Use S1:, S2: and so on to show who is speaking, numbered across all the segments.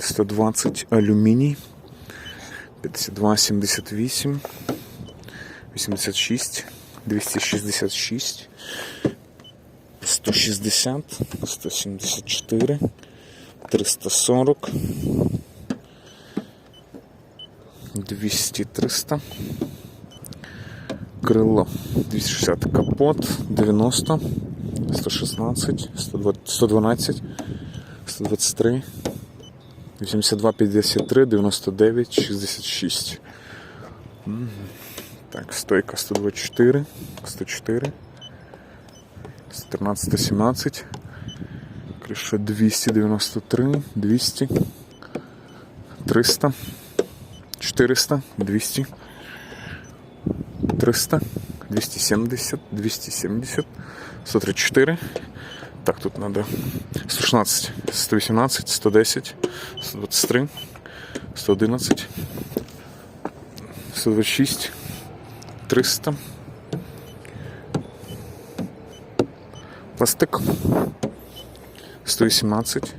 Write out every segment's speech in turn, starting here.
S1: 120 алюміній. 52, 78, 86, 266, 160, 174, 340, 200, 300, крило 260, капот 90, 116, 112, 123, 82, 53, 99, 66. Мгм. Так, стойка 124, 104, 113, 117, криша 293, 200, 300, 400, 200, 300, 270, 270, 134. Так, тут надо 116, 118, 110, 123, 111, 126, 300. Пластик. 118.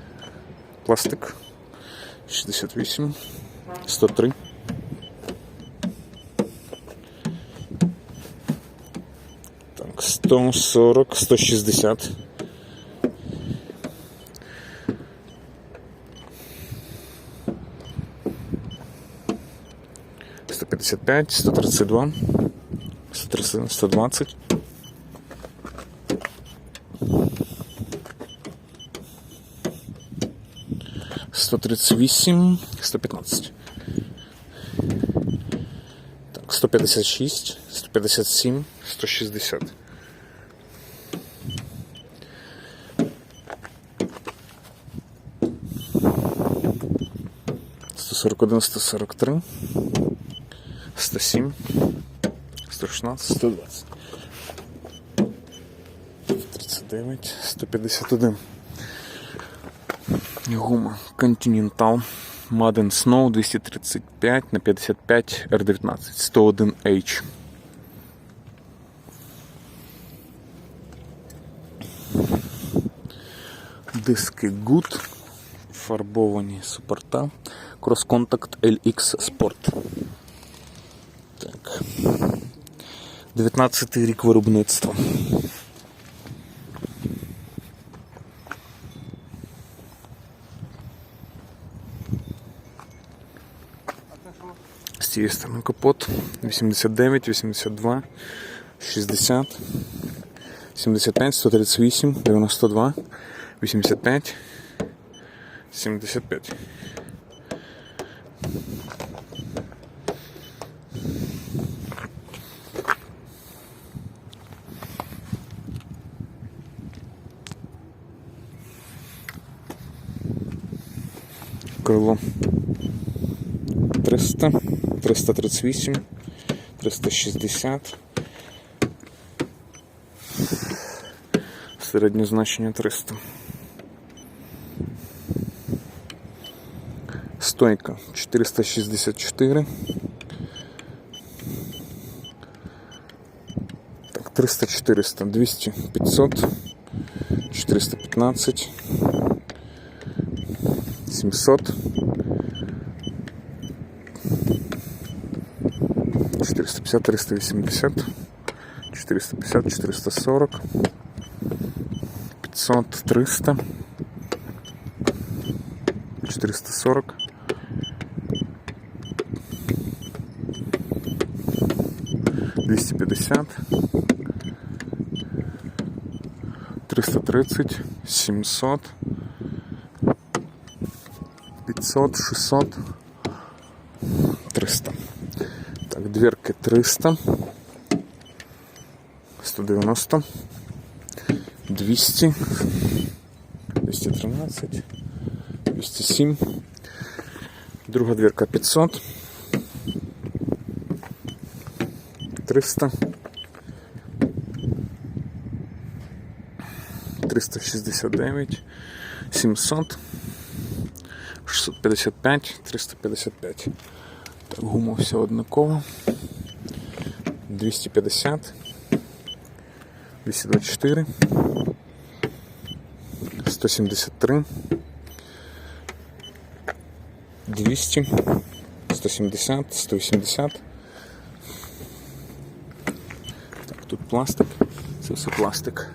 S1: Пластик. 68. 103. Так, 140, 160. Сто пятьдесят пять, сто тридцать два, сто тридцать, сто двадцать, сто пятнадцать. Так, сто пятьдесят шесть, сто пятьдесят семь, сто шестьдесят. Сто сорок один, сто сорок три, сто семь, сто шістнадцять, сто двадцять. 39, 151. Гума Continental Madden Snow 235 на 55 R19 101H. Диски Good. Фарбовані супорта. Cross Contact LX Sport. Так. 19 рік виробництва. З цієї сторони капот 89, 82, 60, 75, 138, 92, 85, 75. Крило 300, 338, 360. Середнє значення 300. Стойка 464. Так, 300, 400, 200, 500, 415, 700. 450, 380, 450, 440, 500, 300, 440, 250, 330, 700, 500, 600, 300. Так, дверки 300, 190, 200, 213, 207, друга дверка 500, 300, 369, 700, 655, 355. Так, гума вся однакова. 250, 224, 173, 200, 170, 180. Так, тут пластик. Це все пластик.